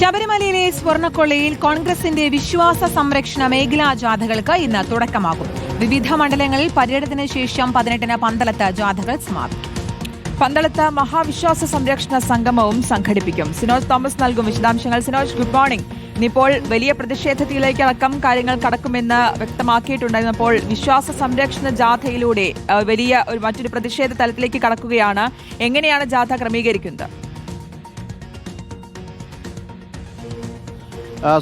ശബരിമലയിലെ സ്വർണക്കൊള്ളയിൽ കോൺഗ്രസിന്റെ വിശ്വാസ സംരക്ഷണ മേഖലാ ജാഥകൾക്ക് ഇന്ന് തുടക്കമാകും. വിവിധ മണ്ഡലങ്ങളിൽ പര്യടനത്തിന് ശേഷം പതിനെട്ടിന് പന്തളത്ത് ജാഥകൾ സമാപിക്കും. പന്തളത്ത് മഹാവിശ്വാസ സംരക്ഷണ സംഗമവും സംഘടിപ്പിക്കും. സിനോജ് തോമസ് നൽകും വിശദാംശങ്ങൾ. സിനോജ് ഗുഡ് മോർണിംഗ് ഇനിയിപ്പോൾ വലിയ പ്രതിഷേധത്തിലേക്ക് അടക്കം കാര്യങ്ങൾ കടക്കുമെന്ന് വ്യക്തമാക്കിയിട്ടുണ്ടായിരുന്നപ്പോൾ വിശ്വാസ സംരക്ഷണ ജാഥയിലൂടെ വലിയ ഒരു മറ്റൊരു പ്രതിഷേധ തലത്തിലേക്ക് കടക്കുകയാണ്. എങ്ങനെയാണ് ജാഥ ക്രമീകരിക്കുന്നത്?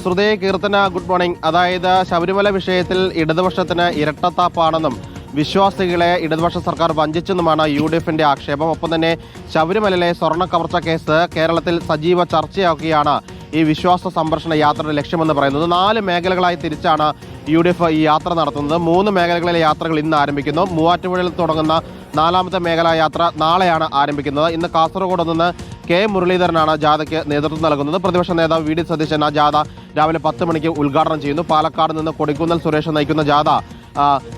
ശ്രുതി കീർത്തന ഗുഡ് മോർണിംഗ് അതായത് ശബരിമല വിഷയത്തിൽ ഇടതുപക്ഷത്തിന് ഇരട്ടത്താപ്പാണെന്നും വിശ്വാസികളെ ഇടതുപക്ഷ സർക്കാർ വഞ്ചിച്ചെന്നുമാണ് യു ഡി എഫിന്റെ ആക്ഷേപം. ഒപ്പം തന്നെ ശബരിമലയിലെ സ്വർണ കവർച്ച കേസ് കേരളത്തിൽ സജീവ ചർച്ചയാക്കുകയാണ് ഈ വിശ്വാസ സംരക്ഷണ യാത്രയുടെ ലക്ഷ്യമെന്ന് പറയുന്നത്. നാല് മേഖലകളായി തിരിച്ചാണ് യു ഡി എഫ് ഈ യാത്ര നടത്തുന്നത്. മൂന്ന് മേഖലകളിലെ യാത്രകൾ ഇന്ന് ആരംഭിക്കുന്നു. മൂവാറ്റുപുഴയിൽ തുടങ്ങുന്ന നാലാമത്തെ മേഖലാ യാത്ര നാളെയാണ് ആരംഭിക്കുന്നത്. ഇന്ന് കാസർഗോഡ് നിന്ന് കെ മുരളീധരനാണ് ജാഥയ്ക്ക് നേതൃത്വം നൽകുന്നത്. പ്രതിപക്ഷ നേതാവ് വി ഡി സതീശൻ ആ ജാഥ രാവിലെ പത്ത് മണിക്ക് ഉദ്ഘാടനം ചെയ്യുന്നു. പാലക്കാട് നിന്ന് കൊടിക്കുന്നൽ സുരേഷ് നയിക്കുന്ന ജാഥ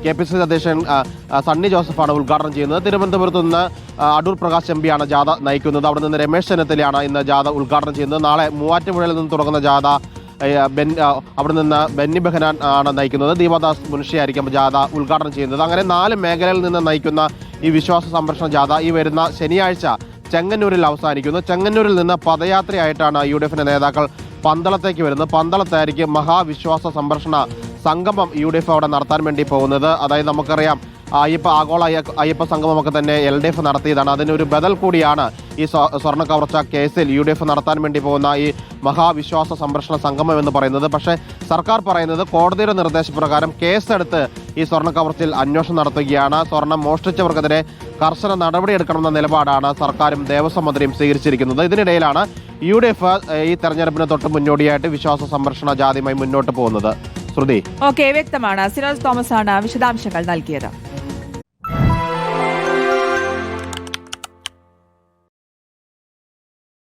കെ പി സി അധ്യക്ഷൻ സണ്ണി ജോസഫാണ് ഉദ്ഘാടനം ചെയ്യുന്നത്. തിരുവനന്തപുരത്ത് നിന്ന് അടൂർ പ്രകാശ് എം പിയാണ് ജാഥ നയിക്കുന്നത്. അവിടെ നിന്ന് രമേശ് ചെന്നിത്തലയാണ് ഇന്ന് ജാഥ ഉദ്ഘാടനം ചെയ്യുന്നത്. നാളെ മൂവാറ്റുപുഴയിൽ നിന്ന് തുടങ്ങുന്ന ജാഥ ബെൻ അവിടെ നിന്ന് ബെന്നി ബെഹനാൻ ആണ് നയിക്കുന്നത്. ദീപദാസ് മുൻഷിയായിരിക്കും ജാഥ ഉദ്ഘാടനം ചെയ്യുന്നത്. അങ്ങനെ നാല് മേഖലയിൽ നിന്ന് നയിക്കുന്ന ഈ വിശ്വാസ സംരക്ഷണ ജാഥ ഈ വരുന്ന ശനിയാഴ്ച ചെങ്ങന്നൂരിൽ അവസാനിക്കുന്നു. ചെങ്ങന്നൂരിൽ നിന്ന് പദയാത്രയായിട്ടാണ് യു ഡി എഫിന്റെ നേതാക്കൾ പന്തളത്തേക്ക് വരുന്നത്. പന്തളത്തായിരിക്കും മഹാവിശ്വാസ സംരക്ഷണ സംഗമം യു ഡി എഫ് അവിടെ നടത്താൻ വേണ്ടി പോകുന്നത്. അതായത് നമുക്കറിയാം അയ്യപ്പ ആഗോള അയ്യ- അയ്യപ്പ സംഗമമൊക്കെ തന്നെ എൽ ഡി എഫ് നടത്തിയതാണ് അതിനൊരു ബദൽ കൂടിയാണ് ഈ സ്വ- സ്വർണ കവർച്ച കേസിൽ യു ഡി എഫ് നടത്താൻ വേണ്ടി പോകുന്ന ഈ മഹാവിശ്വാസ സംരക്ഷണ സംഗമം എന്ന് പറയുന്നത്. പക്ഷേ സർക്കാർ പറയുന്നത് കോടതിയുടെ നിർദ്ദേശപ്രകാരം കേസെടുത്ത് ഈ സ്വർണ കവർച്ചയിൽ അന്വേഷണം നടത്തുകയാണ്. സ്വർണം മോഷ്ടിച്ചവർക്കെതിരെ കർശന നടപടിയെടുക്കണമെന്ന നിലപാടാണ് സർക്കാരും ദേവസ്വം മന്ത്രിയും സ്വീകരിച്ചിരിക്കുന്നത്. ഇതിനിടയിലാണ് യു ഡി എഫ് ഈ തെരഞ്ഞെടുപ്പിന് തൊട്ട് മുന്നോടിയായിട്ട് വിശ്വാസ സംരക്ഷണ ജാതിയുമായി മുന്നോട്ട് പോകുന്നത്. ശ്രുതി. ഓക്കെ വ്യക്തമാണ്. സിനോജ് തോമസ് ആണ് വിശദാംശങ്ങൾ നൽകിയത്.